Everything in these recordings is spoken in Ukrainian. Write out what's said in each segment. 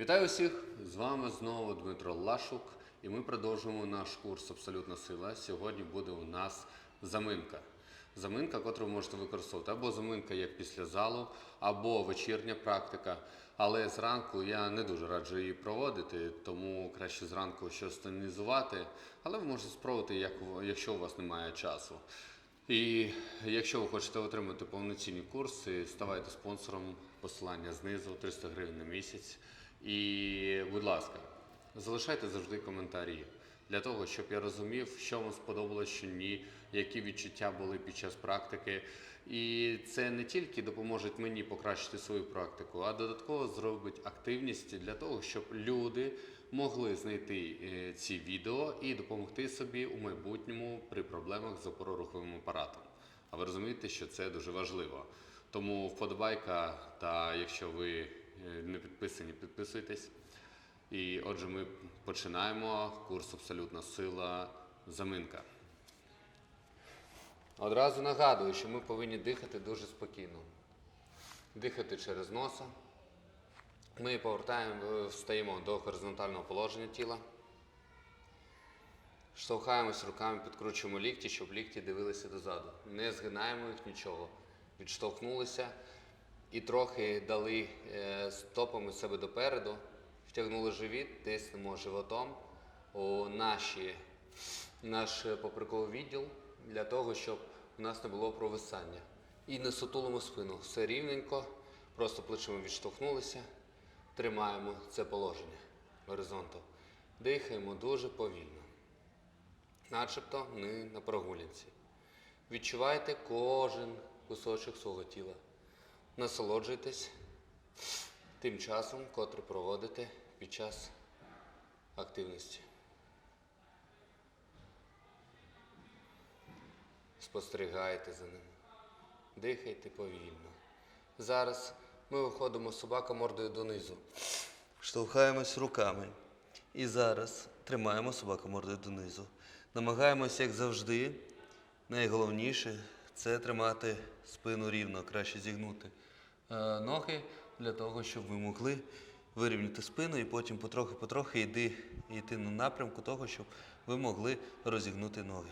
Вітаю усіх! З вами знову Дмитро Лашук, і ми продовжуємо наш курс Абсолютна сила. Сьогодні буде у нас заминка. Заминка, яку ви можете використовувати або заминка як після залу, або вечірня практика. Але зранку я не дуже раджу її проводити, тому краще зранку щось тонізувати. Але ви можете спробувати, як, якщо у вас немає часу. І якщо ви хочете отримати повноцінні курси, ставайте спонсором посилання знизу 300 гривень на місяць. І, будь ласка, залишайте завжди коментарі для того, щоб я розумів, що вам сподобалось, що ні, які відчуття були під час практики. І це не тільки допоможе мені покращити свою практику, а додатково зробить активність для того, щоб люди могли знайти е, ці відео і допомогти собі у майбутньому при проблемах з опороруховим апаратом. А ви розумієте, що це дуже важливо. Тому вподобайка, та якщо ви не підписані, підписуйтесь. І отже, ми починаємо курс Абсолютна сила заминка. Одразу нагадую, що ми повинні дихати дуже спокійно. Дихати через носа. Ми повертаємо, е, встаємо до горизонтального положення тіла. Штовхаємось руками, підкручуємо лікті, щоб лікті дивилися дозаду. Не згинаємо їх нічого. Відштовхнулися і трохи дали е, стопами себе допереду. Втягнули живіт, тиснемо животом у наші, наш поприковий відділ для того, щоб у нас не було провисання. І не сутулимо спину. Все рівненько, просто плечима відштовхнулися. Тримаємо це положення горизонту. Дихаємо дуже повільно. Начебто ми на прогулянці. Відчувайте кожен кусочок свого тіла. Насолоджуйтесь тим часом, котрий проводите під час активності. Спостерігайте за ним. Дихайте повільно. Зараз ми виходимо собака мордою донизу. Штовхаємось руками. І зараз тримаємо собаку мордою донизу. Намагаємось, як завжди, найголовніше це тримати спину рівно, краще зігнути ноги для того, щоб ви могли вирівняти спину і потім потрохи-потрохи йти, йти на напрямку того, щоб ви могли розігнути ноги.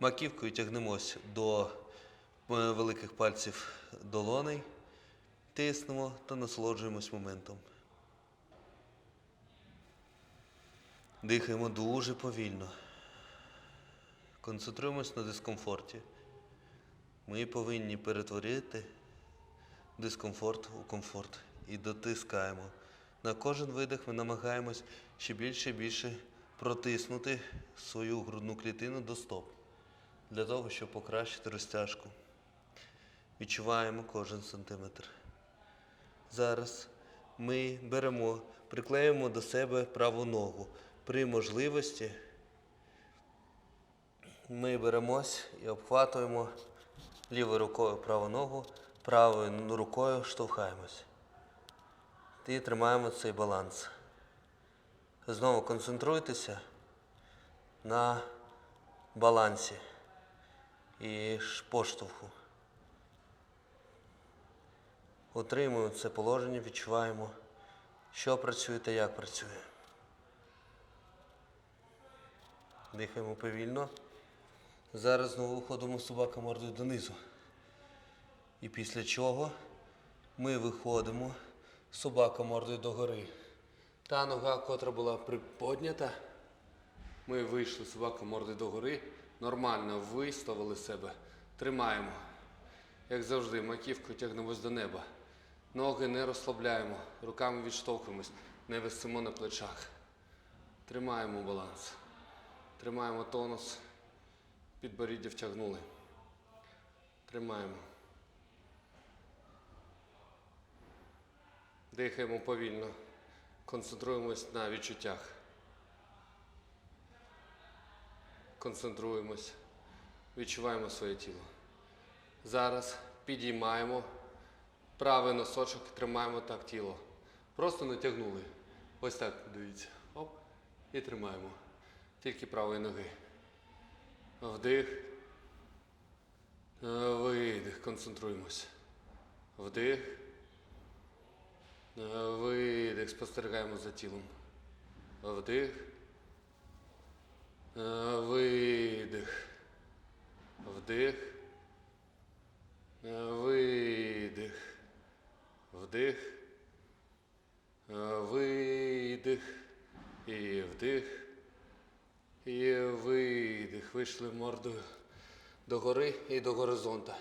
Маківкою тягнемось до е, великих пальців долоней, тиснемо та насолоджуємось моментом. Дихаємо дуже повільно. Концентруємось на дискомфорті. Ми повинні перетворити дискомфорт у комфорт і дотискаємо. На кожен видих ми намагаємось ще більше і більше протиснути свою грудну клітину до стоп для того, щоб покращити розтяжку. Відчуваємо кожен сантиметр. Зараз ми беремо, приклеюємо до себе праву ногу. При можливості ми беремось і обхватуємо лівою рукою праву ногу, правою рукою штовхаємось. І тримаємо цей баланс. Знову концентруйтеся на балансі і поштовху. Утримуємо це положення, відчуваємо, що працює та як працює. Дихаємо повільно. Зараз знову виходимо собака мордою донизу. І після чого ми виходимо собака мордою догори. Та нога, котра була приподнята, ми вийшли собака мордою догори, нормально виставили себе, тримаємо. Як завжди, маківкою тягнемось до неба. Ноги не розслабляємо, руками відштовхуємось, не висимо на плечах. Тримаємо баланс. Тримаємо тонус. Підборіддя втягнули. Тримаємо. Дихаємо повільно. Концентруємось на відчуттях. Концентруємось. Відчуваємо своє тіло. Зараз підіймаємо правий носочок, тримаємо так тіло. Просто натягнули. Ось так, дивіться. Оп. І тримаємо. Тільки правої ноги. Вдих. Видих. Концентруємось. Вдих. Видих. Спостерігаємо за тілом. Вдих. Видих. Вдих. Видих. Вдих. Видих. І вдих. І видих. Вийшли мордою догори і до горизонта.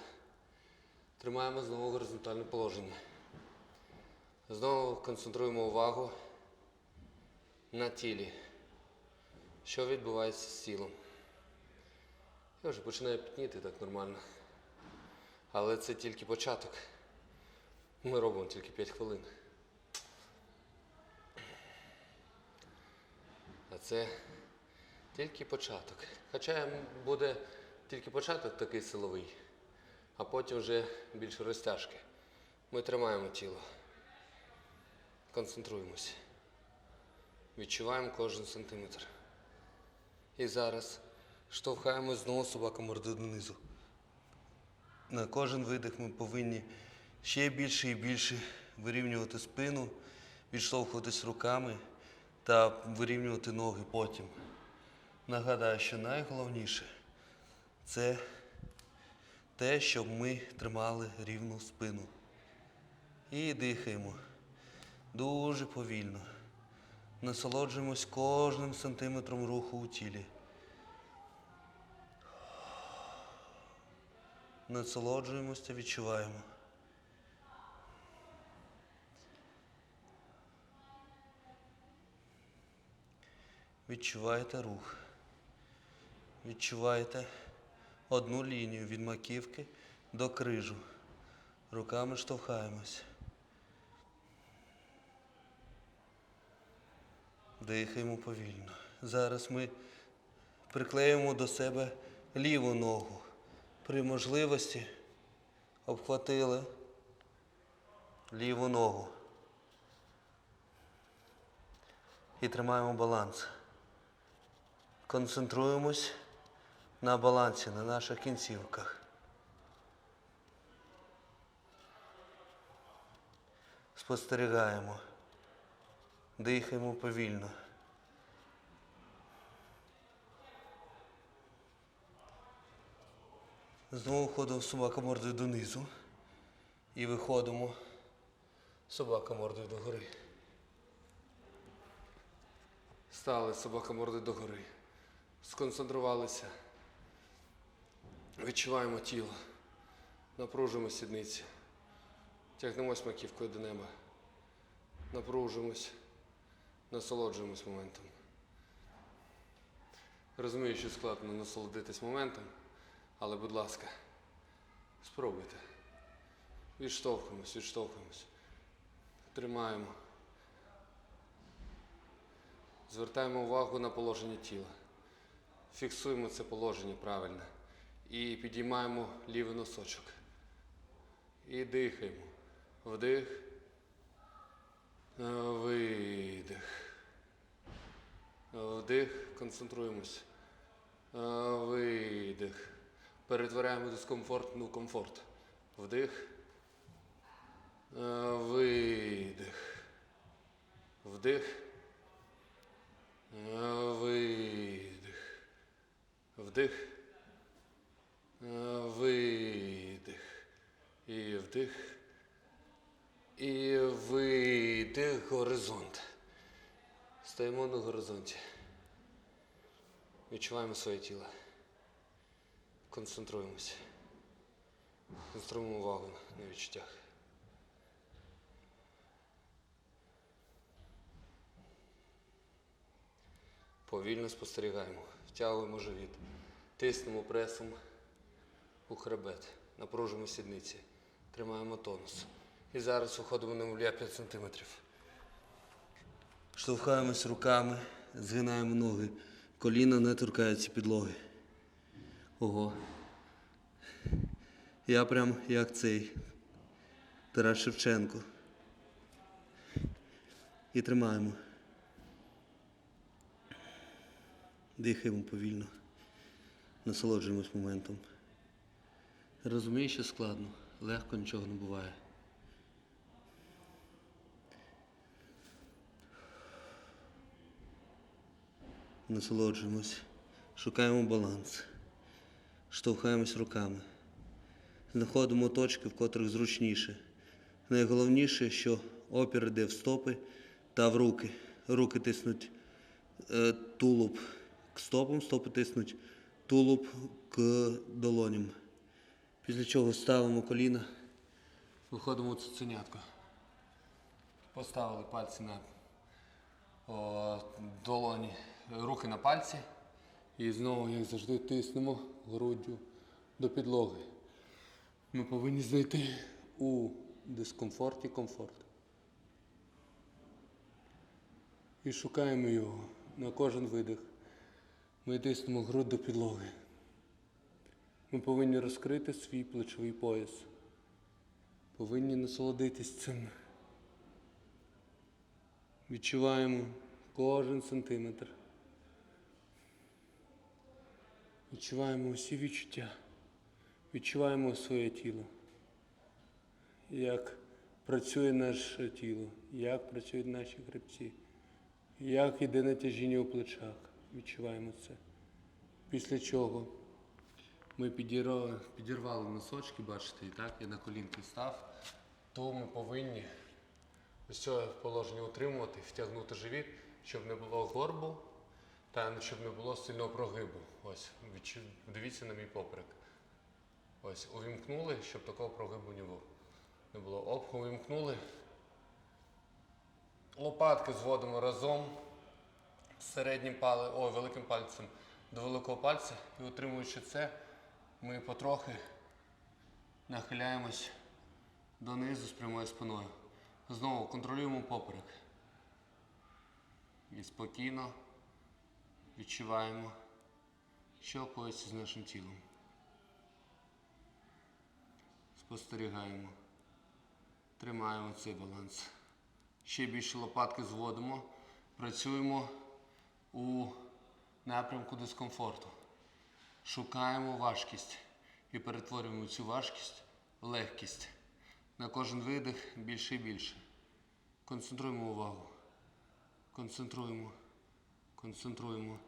Тримаємо знову горизонтальне положення. Знову концентруємо увагу на тілі. Що відбувається з тілом? Я вже починаю пітніти так нормально. Але це тільки початок. Ми робимо тільки 5 хвилин. А це тільки початок. Хоча буде тільки початок такий силовий, а потім вже більше розтяжки. Ми тримаємо тіло. Концентруємося. Відчуваємо кожен сантиметр. І зараз штовхаємо знову собаку мордою донизу. На кожен видих ми повинні ще більше і більше вирівнювати спину, відштовхуватись руками та вирівнювати ноги потім. Нагадаю, що найголовніше це те, щоб ми тримали рівну спину. І дихаємо дуже повільно. Насолоджуємось кожним сантиметром руху у тілі. Насолоджуємось та відчуваємо. Відчуваєте рух. Відчуваєте одну лінію від маківки до крижу. Руками штовхаємось. Дихаємо повільно. Зараз ми приклеїмо до себе ліву ногу. При можливості обхватили ліву ногу. І тримаємо баланс. Концентруємось на балансі, на наших кінцівках. Спостерігаємо. Дихаємо повільно. Знову входимо собака мордою донизу. І виходимо собака мордою догори. Стали собака мордою догори. Сконцентрувалися. Відчуваємо тіло. Напружуємо сідниці. Тягнемось маківкою до неба. Напружуємось. Насолоджуємось моментом. Розумію, що складно насолодитись моментом, але, будь ласка, спробуйте. Відштовхуємось, відштовхуємось. Тримаємо. Звертаємо увагу на положення тіла. Фіксуємо це положення правильно. І підіймаємо лівий носочок. І дихаємо. Вдих. Видих. Вдих. Концентруємось. Видих. Перетворяємо дискомфорт в комфорт. Вдих. Видих. Вдих. Видих. Вдих. Видих. І вдих. І видих горизонт. Стоїмо на горизонті. Відчуваємо своє тіло. Концентруємося. Концентруємо увагу на відчуттях. Повільно спостерігаємо. Втягуємо живіт. Тиснемо пресом у хребет. Напружуємо сідниці. Тримаємо тонус. І зараз виходимо на муля 5 см. Штовхаємось руками, згинаємо ноги. Коліна не торкаються підлоги. Ого. Я прям як цей Тарас Шевченко. І тримаємо. Дихаємо повільно. Насолоджуємось моментом. Розумію, що складно. Легко нічого не буває. Насолоджуємось, шукаємо баланс, штовхаємось руками, знаходимо точки, в котрих зручніше. Найголовніше, що опір йде в стопи та в руки. Руки тиснуть е, тулуб к стопам, стопи тиснуть тулуб к долоням. Після чого ставимо коліна, виходимо у цуценятко. Поставили пальці на о, долоні, руки на пальці. І знову, як завжди, тиснемо груддю до підлоги. Ми повинні знайти у дискомфорті комфорт. І шукаємо його на кожен видих. Ми тиснемо грудь до підлоги. Ми повинні розкрити свій плечовий пояс. Повинні насолодитись цим. Відчуваємо кожен сантиметр. Відчуваємо усі відчуття. Відчуваємо своє тіло. Як працює наше тіло, як працюють наші хребці, як йде натяжіння у плечах. Відчуваємо це. Після чого ми підірвали, підірвали носочки, бачите, і так, я на колінки став, то ми повинні ось це положення утримувати, втягнути живіт, щоб не було горбу та щоб не було сильного прогибу. Ось, відчу- дивіться на мій поперек. Ось, увімкнули, щоб такого прогибу не було. Оп, увімкнули. Лопатки зводимо разом середнім палем, ой, великим пальцем до великого пальця. І утримуючи це, ми потрохи нахиляємось донизу з прямою спиною. Знову контролюємо поперек. І спокійно відчуваємо, що коїться з нашим тілом. Спостерігаємо. Тримаємо цей баланс. Ще більше лопатки зводимо. Працюємо у напрямку дискомфорту. Шукаємо важкість і перетворюємо цю важкість в легкість. На кожен видих більше і більше. Концентруємо увагу. Концентруємо. Концентруємо.